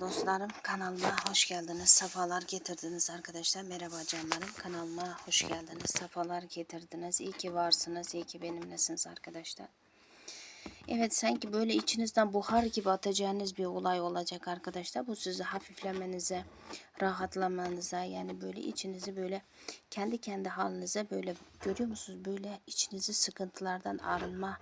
Dostlarım kanalıma hoş geldiniz sefalar getirdiniz arkadaşlar. Merhaba canlarım kanalıma hoş geldiniz sefalar getirdiniz. İyi ki varsınız iyi ki benimlesiniz arkadaşlar. Evet sanki böyle içinizden buhar gibi atacağınız bir olay olacak arkadaşlar. Bu sizi hafiflemenize rahatlamanıza yani böyle içinizi böyle kendi kendi halinize böyle görüyor musunuz? Böyle içinizi sıkıntılardan arınma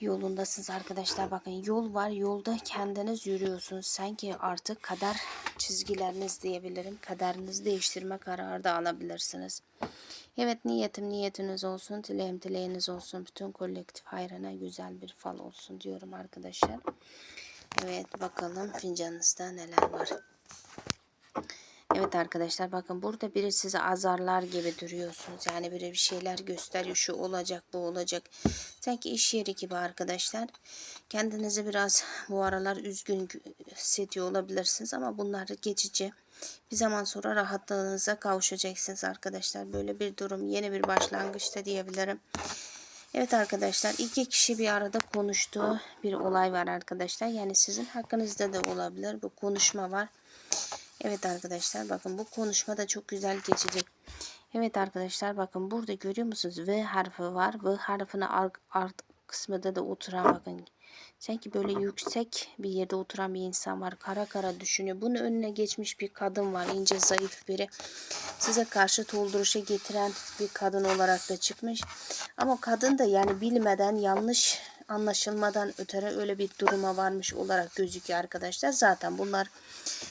yolundasınız arkadaşlar. Bakın yol var. Yolda kendiniz yürüyorsunuz. Sanki artık kader çizgileriniz diyebilirim. Kaderinizi değiştirme kararı da alabilirsiniz. Evet niyetim niyetiniz olsun. Dileğim dileğiniz olsun. Bütün kolektif hayrına güzel bir fal olsun diyorum arkadaşlar. Evet bakalım fincanınızda neler var. Evet arkadaşlar bakın burada biri size azarlar gibi duruyorsunuz. Yani biri bir şeyler gösteriyor. Şu olacak bu olacak. Sanki iş yeri gibi arkadaşlar. Kendinizi biraz bu aralar üzgün hissediyor olabilirsiniz. Ama bunlar geçici. Bir zaman sonra rahatlığınıza kavuşacaksınız arkadaşlar. Böyle bir durum yeni bir başlangıçta diyebilirim. Evet arkadaşlar iki kişi bir arada konuştuğu bir olay var arkadaşlar. Yani sizin hakkınızda da olabilir. Bu konuşma var. Evet arkadaşlar bakın bu konuşma da çok güzel geçecek. Evet arkadaşlar bakın burada görüyor musunuz? V harfi var. V harfinin art, art kısmında da oturan bakın. Sanki böyle yüksek bir yerde oturan bir insan var. Kara kara düşünüyor. Bunun önüne geçmiş bir kadın var. ince zayıf biri. Size karşı dolduruşa getiren bir kadın olarak da çıkmış. Ama kadın da yani bilmeden yanlış anlaşılmadan ötürü öyle bir duruma varmış olarak gözüküyor arkadaşlar. Zaten bunlar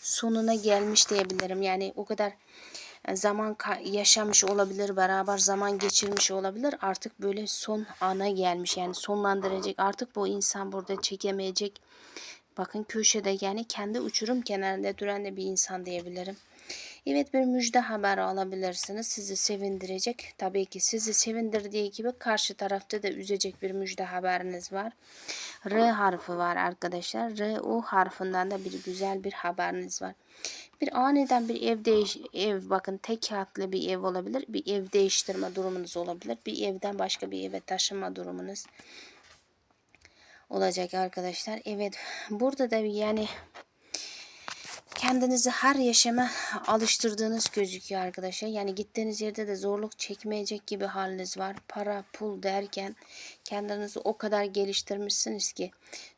sonuna gelmiş diyebilirim. Yani o kadar zaman yaşamış olabilir, beraber zaman geçirmiş olabilir. Artık böyle son ana gelmiş. Yani sonlandıracak. Artık bu insan burada çekemeyecek. Bakın köşede yani kendi uçurum kenarında duran bir insan diyebilirim. Evet bir müjde haber alabilirsiniz. Sizi sevindirecek. Tabii ki sizi sevindirdiği gibi karşı tarafta da üzecek bir müjde haberiniz var. R harfi var arkadaşlar. R o harfinden de bir güzel bir haberiniz var. Bir aniden bir ev değiş ev bakın tek hatlı bir ev olabilir. Bir ev değiştirme durumunuz olabilir. Bir evden başka bir eve taşınma durumunuz olacak arkadaşlar. Evet burada da yani kendinizi her yaşama alıştırdığınız gözüküyor arkadaşlar. Yani gittiğiniz yerde de zorluk çekmeyecek gibi haliniz var. Para, pul derken kendinizi o kadar geliştirmişsiniz ki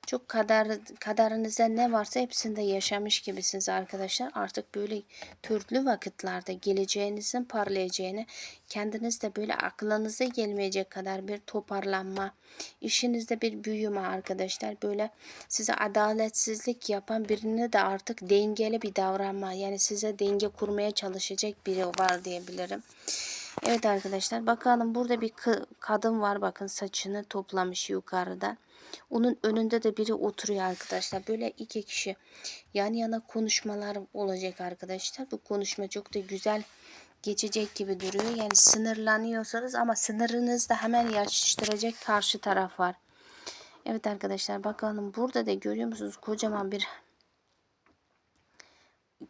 çok kader, kaderinize ne varsa hepsinde yaşamış gibisiniz arkadaşlar. Artık böyle türlü vakitlerde geleceğinizin parlayacağını kendinizde böyle aklınıza gelmeyecek kadar bir toparlanma, işinizde bir büyüme arkadaşlar. Böyle size adaletsizlik yapan birini de artık dengeli bir davranma yani size denge kurmaya çalışacak biri var diyebilirim. Evet arkadaşlar bakalım burada bir kadın var bakın saçını toplamış yukarıda. Onun önünde de biri oturuyor arkadaşlar. Böyle iki kişi yan yana konuşmalar olacak arkadaşlar. Bu konuşma çok da güzel geçecek gibi duruyor. Yani sınırlanıyorsanız ama sınırınızda hemen yaşıştıracak karşı taraf var. Evet arkadaşlar bakalım burada da görüyor musunuz kocaman bir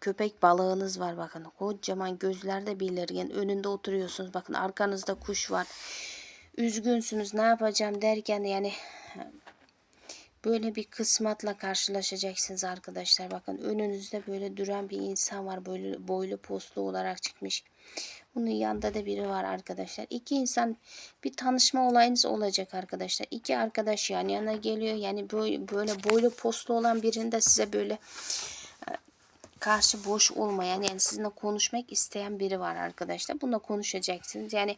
köpek balığınız var bakın. Kocaman gözlerde belirgin. Önünde oturuyorsunuz. Bakın arkanızda kuş var. Üzgünsünüz ne yapacağım derken yani böyle bir kısmatla karşılaşacaksınız arkadaşlar. Bakın önünüzde böyle duran bir insan var. Böyle boylu postlu olarak çıkmış. Bunun yanında da biri var arkadaşlar. İki insan bir tanışma olayınız olacak arkadaşlar. İki arkadaş yan yana geliyor. Yani böyle, böyle boylu postlu olan birinde size böyle karşı boş olmayan yani sizinle konuşmak isteyen biri var arkadaşlar. Bununla konuşacaksınız. Yani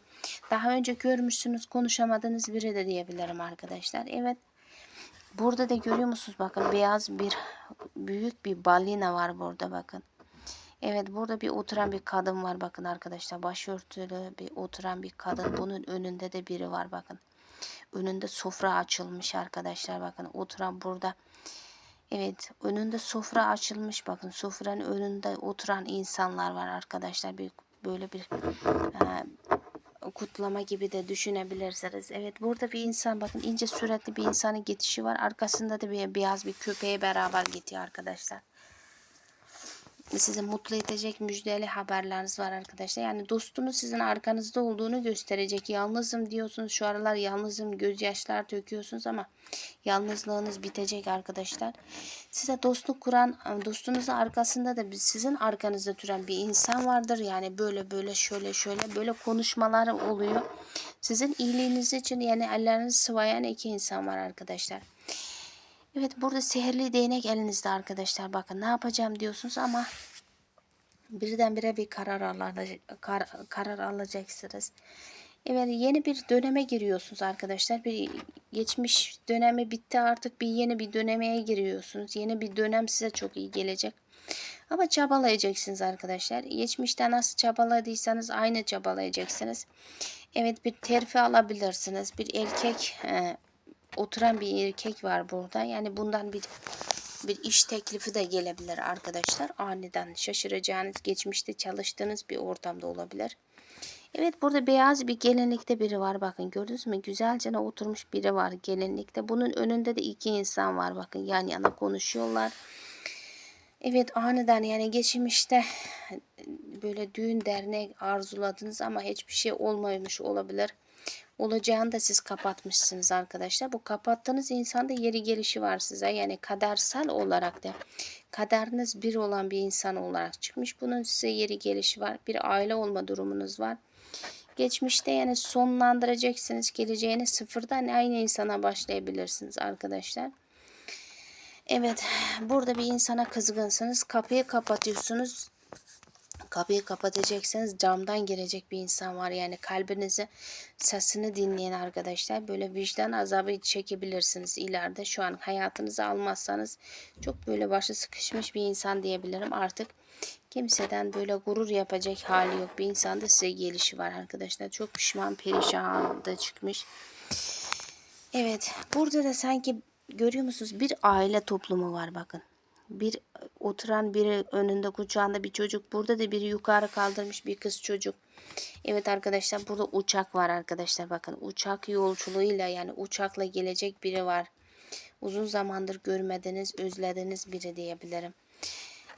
daha önce görmüşsünüz konuşamadığınız biri de diyebilirim arkadaşlar. Evet. Burada da görüyor musunuz? Bakın beyaz bir büyük bir balina var burada bakın. Evet burada bir oturan bir kadın var bakın arkadaşlar. Başörtülü bir oturan bir kadın. Bunun önünde de biri var bakın. Önünde sofra açılmış arkadaşlar bakın. Oturan burada Evet önünde sofra açılmış bakın sofranın önünde oturan insanlar var arkadaşlar bir böyle bir e, kutlama gibi de düşünebilirsiniz. Evet burada bir insan bakın ince süratli bir insanın gidişi var arkasında da bir beyaz bir köpeğe beraber gidiyor arkadaşlar. Sizi mutlu edecek müjdeli haberleriniz var arkadaşlar. Yani dostunuz sizin arkanızda olduğunu gösterecek. Yalnızım diyorsunuz. Şu aralar yalnızım gözyaşlar döküyorsunuz ama yalnızlığınız bitecek arkadaşlar. Size dostluk kuran, dostunuzun arkasında da sizin arkanızda duran bir insan vardır. Yani böyle böyle şöyle şöyle böyle konuşmalar oluyor. Sizin iyiliğiniz için yani ellerinizi sıvayan iki insan var arkadaşlar. Evet burada sihirli değnek elinizde arkadaşlar. Bakın ne yapacağım diyorsunuz ama birdenbire bir karar, alacak, kar, karar alacaksınız. Evet yeni bir döneme giriyorsunuz arkadaşlar. Bir geçmiş dönemi bitti artık bir yeni bir dönemeye giriyorsunuz. Yeni bir dönem size çok iyi gelecek. Ama çabalayacaksınız arkadaşlar. Geçmişte nasıl çabaladıysanız aynı çabalayacaksınız. Evet bir terfi alabilirsiniz. Bir erkek e, oturan bir erkek var burada. Yani bundan bir bir iş teklifi de gelebilir arkadaşlar. Aniden şaşıracağınız, geçmişte çalıştığınız bir ortamda olabilir. Evet burada beyaz bir gelinlikte biri var. Bakın gördünüz mü? Güzelce oturmuş biri var gelinlikte. Bunun önünde de iki insan var. Bakın yan yana konuşuyorlar. Evet aniden yani geçmişte böyle düğün dernek arzuladınız ama hiçbir şey olmamış olabilir olacağını da siz kapatmışsınız arkadaşlar. Bu kapattığınız insanda yeri gelişi var size. Yani kadersel olarak da kaderiniz bir olan bir insan olarak çıkmış. Bunun size yeri gelişi var. Bir aile olma durumunuz var. Geçmişte yani sonlandıracaksınız. Geleceğini sıfırdan aynı insana başlayabilirsiniz arkadaşlar. Evet burada bir insana kızgınsınız. Kapıyı kapatıyorsunuz kapıyı kapatacaksınız camdan girecek bir insan var. Yani kalbinizi sesini dinleyen arkadaşlar böyle vicdan azabı çekebilirsiniz ileride. Şu an hayatınızı almazsanız çok böyle başı sıkışmış bir insan diyebilirim. Artık kimseden böyle gurur yapacak hali yok. Bir insanda size gelişi var arkadaşlar. Çok pişman perişan da çıkmış. Evet burada da sanki görüyor musunuz bir aile toplumu var bakın bir oturan biri önünde kucağında bir çocuk. Burada da biri yukarı kaldırmış bir kız çocuk. Evet arkadaşlar burada uçak var arkadaşlar. Bakın uçak yolculuğuyla yani uçakla gelecek biri var. Uzun zamandır görmediğiniz, özlediğiniz biri diyebilirim.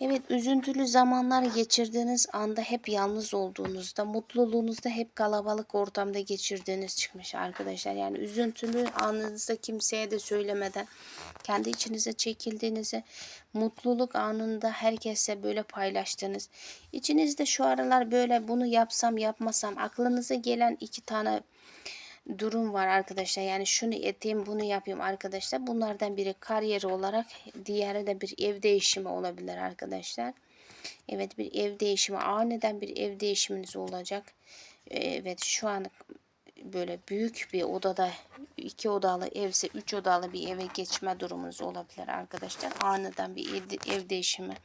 Evet üzüntülü zamanlar geçirdiğiniz anda hep yalnız olduğunuzda, mutluluğunuzda hep kalabalık ortamda geçirdiğiniz çıkmış arkadaşlar. Yani üzüntülü anınızda kimseye de söylemeden kendi içinize çekildiğinizi, mutluluk anında herkese böyle paylaştığınız. İçinizde şu aralar böyle bunu yapsam yapmasam aklınıza gelen iki tane durum var arkadaşlar. Yani şunu eteyim bunu yapayım arkadaşlar. Bunlardan biri kariyer olarak diğeri de bir ev değişimi olabilir arkadaşlar. Evet bir ev değişimi aniden bir ev değişiminiz olacak. Evet şu an böyle büyük bir odada iki odalı evse üç odalı bir eve geçme durumunuz olabilir arkadaşlar. Aniden bir ev, ev değişimi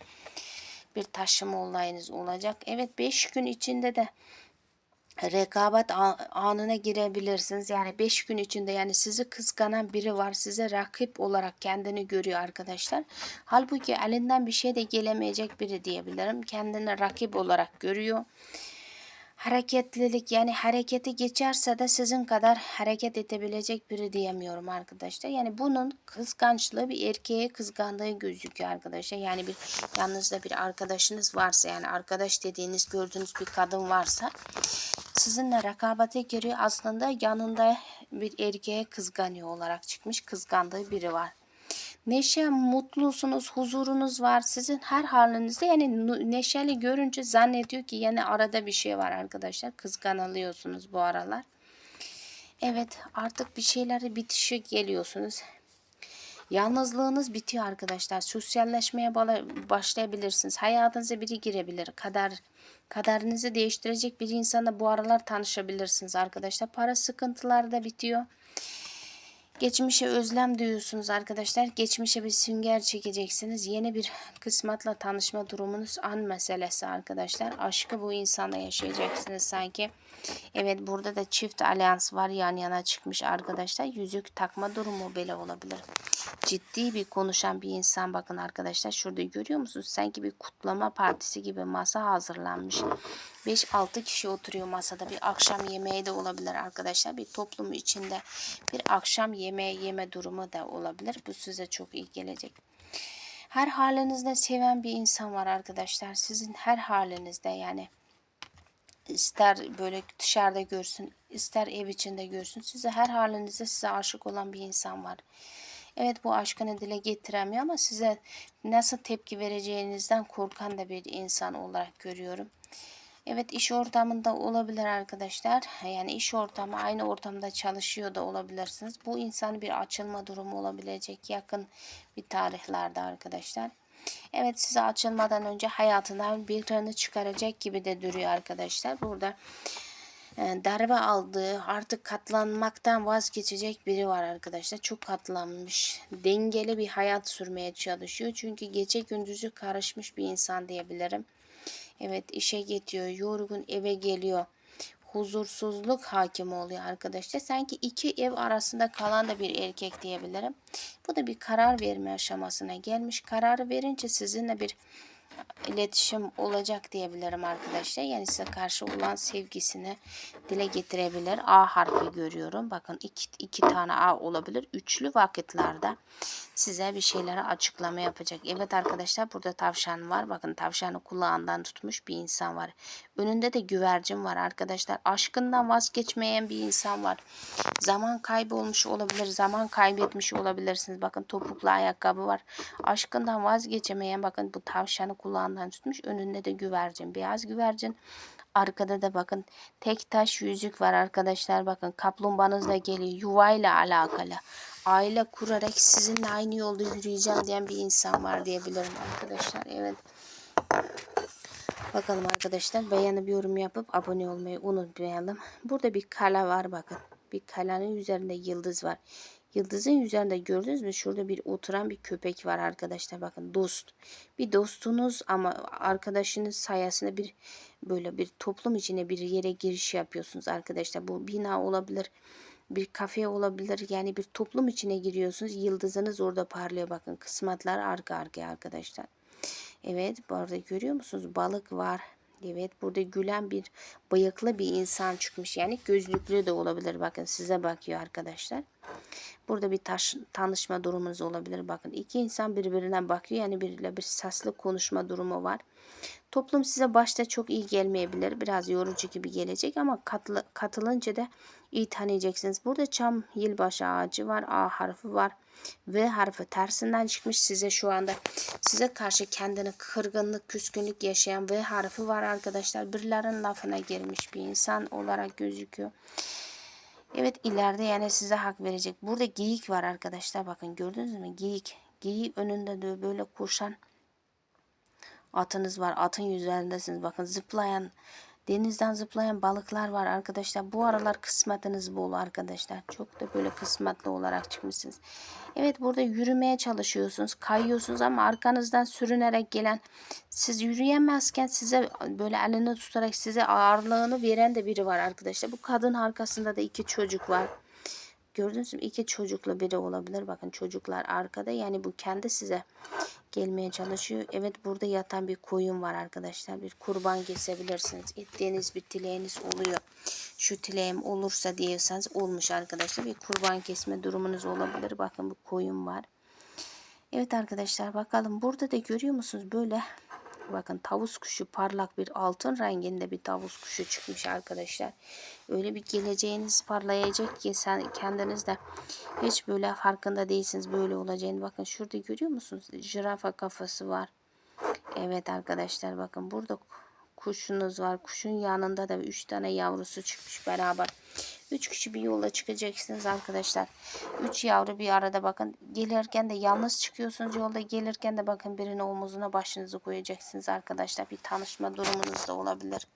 bir taşıma olayınız olacak. Evet 5 gün içinde de rekabet anına girebilirsiniz. Yani 5 gün içinde yani sizi kıskanan biri var. Size rakip olarak kendini görüyor arkadaşlar. Halbuki elinden bir şey de gelemeyecek biri diyebilirim. Kendini rakip olarak görüyor hareketlilik yani hareketi geçerse de sizin kadar hareket edebilecek biri diyemiyorum arkadaşlar. Yani bunun kıskançlığı bir erkeğe kıskandığı gözüküyor arkadaşlar. Yani bir yanınızda bir arkadaşınız varsa yani arkadaş dediğiniz gördüğünüz bir kadın varsa sizinle rekabete giriyor. Aslında yanında bir erkeğe kızganıyor olarak çıkmış. Kızgandığı biri var neşe, mutlusunuz, huzurunuz var sizin her halinizde. Yani neşeli görünce zannediyor ki yani arada bir şey var arkadaşlar. Kıskanılıyorsunuz bu aralar. Evet artık bir şeyleri bitişe geliyorsunuz. Yalnızlığınız bitiyor arkadaşlar. Sosyalleşmeye başlayabilirsiniz. Hayatınıza biri girebilir. Kader kaderinizi değiştirecek bir insanla bu aralar tanışabilirsiniz arkadaşlar. Para sıkıntıları da bitiyor. Geçmişe özlem duyuyorsunuz arkadaşlar. Geçmişe bir sünger çekeceksiniz. Yeni bir kısmetle tanışma durumunuz an meselesi arkadaşlar. Aşkı bu insanla yaşayacaksınız sanki. Evet burada da çift alyans var yan yana çıkmış arkadaşlar. Yüzük takma durumu bile olabilir. Ciddi bir konuşan bir insan bakın arkadaşlar. Şurada görüyor musunuz? Sanki bir kutlama partisi gibi masa hazırlanmış. 5-6 kişi oturuyor masada. Bir akşam yemeği de olabilir arkadaşlar. Bir toplumu içinde bir akşam yemeği yeme durumu da olabilir. Bu size çok iyi gelecek. Her halinizde seven bir insan var arkadaşlar. Sizin her halinizde yani ister böyle dışarıda görsün, ister ev içinde görsün. Size her halinizde size aşık olan bir insan var. Evet bu aşkını dile getiremiyor ama size nasıl tepki vereceğinizden korkan da bir insan olarak görüyorum. Evet iş ortamında olabilir arkadaşlar. Yani iş ortamı aynı ortamda çalışıyor da olabilirsiniz. Bu insan bir açılma durumu olabilecek yakın bir tarihlerde arkadaşlar. Evet size açılmadan önce hayatından birini çıkaracak gibi de duruyor arkadaşlar. Burada e, darbe aldığı artık katlanmaktan vazgeçecek biri var arkadaşlar. Çok katlanmış. Dengeli bir hayat sürmeye çalışıyor. Çünkü gece gündüzü karışmış bir insan diyebilirim. Evet işe gidiyor. Yorgun eve geliyor. Huzursuzluk hakim oluyor arkadaşlar. Sanki iki ev arasında kalan da bir erkek diyebilirim. Bu da bir karar verme aşamasına gelmiş. Kararı verince sizinle bir iletişim olacak diyebilirim arkadaşlar. Yani size karşı olan sevgisini dile getirebilir. A harfi görüyorum. Bakın iki, iki tane A olabilir. Üçlü vakitlerde size bir şeyleri açıklama yapacak. Evet arkadaşlar burada tavşan var. Bakın tavşanı kulağından tutmuş bir insan var. Önünde de güvercin var arkadaşlar. Aşkından vazgeçmeyen bir insan var. Zaman kaybolmuş olabilir. Zaman kaybetmiş olabilirsiniz. Bakın topuklu ayakkabı var. Aşkından vazgeçemeyen bakın bu tavşanı kulağından tutmuş. Önünde de güvercin. Beyaz güvercin. Arkada da bakın tek taş yüzük var arkadaşlar. Bakın kaplumbağanız da geliyor. Yuvayla alakalı. Aile kurarak sizinle aynı yolda yürüyeceğim diyen bir insan var diyebilirim arkadaşlar. Evet. Bakalım arkadaşlar beğenip yorum yapıp abone olmayı unutmayalım. Burada bir kale var bakın. Bir kalenin üzerinde yıldız var. Yıldızın üzerinde gördünüz mü? Şurada bir oturan bir köpek var arkadaşlar. Bakın dost. Bir dostunuz ama arkadaşınız sayesinde bir böyle bir toplum içine bir yere giriş yapıyorsunuz arkadaşlar. Bu bina olabilir. Bir kafe olabilir. Yani bir toplum içine giriyorsunuz. Yıldızınız orada parlıyor. Bakın kısmetler arka arkaya arkadaşlar. Evet bu arada görüyor musunuz? Balık var. Evet burada gülen bir bıyıklı bir insan çıkmış. Yani gözlüklü de olabilir. Bakın size bakıyor arkadaşlar. Burada bir taş, tanışma durumunuz olabilir. Bakın iki insan birbirine bakıyor. Yani biriyle bir sesli konuşma durumu var. Toplum size başta çok iyi gelmeyebilir. Biraz yorucu gibi gelecek ama katlı, katılınca da iyi tanıyacaksınız. Burada çam yılbaşı ağacı var. A harfi var. V harfi tersinden çıkmış size şu anda. Size karşı kendini kırgınlık, küskünlük yaşayan V harfi var arkadaşlar. Birilerinin lafına girmiş bir insan olarak gözüküyor. Evet ileride yani size hak verecek. Burada geyik var arkadaşlar. Bakın gördünüz mü? Geyik. Geyiği önünde de böyle koşan atınız var. Atın üzerindesiniz. Bakın zıplayan denizden zıplayan balıklar var arkadaşlar. Bu aralar kısmetiniz bol arkadaşlar. Çok da böyle kısmetli olarak çıkmışsınız. Evet burada yürümeye çalışıyorsunuz. Kayıyorsunuz ama arkanızdan sürünerek gelen siz yürüyemezken size böyle elini tutarak size ağırlığını veren de biri var arkadaşlar. Bu kadın arkasında da iki çocuk var. Gördünüz mü? İki çocukla biri olabilir. Bakın çocuklar arkada. Yani bu kendi size gelmeye çalışıyor. Evet burada yatan bir koyun var arkadaşlar. Bir kurban kesebilirsiniz. Ettiğiniz bir dileğiniz oluyor. Şu dileğim olursa diyorsanız olmuş arkadaşlar. Bir kurban kesme durumunuz olabilir. Bakın bu koyun var. Evet arkadaşlar bakalım. Burada da görüyor musunuz? Böyle Bakın tavus kuşu parlak bir altın renginde bir tavus kuşu çıkmış arkadaşlar. Öyle bir geleceğiniz parlayacak ki sen kendiniz de hiç böyle farkında değilsiniz böyle olacağını. Bakın şurada görüyor musunuz? Jirafa kafası var. Evet arkadaşlar bakın burada kuşunuz var. Kuşun yanında da 3 tane yavrusu çıkmış beraber. 3 kişi bir yola çıkacaksınız arkadaşlar. 3 yavru bir arada bakın. Gelirken de yalnız çıkıyorsunuz yolda. Gelirken de bakın birinin omuzuna başınızı koyacaksınız arkadaşlar. Bir tanışma durumunuz da olabilir.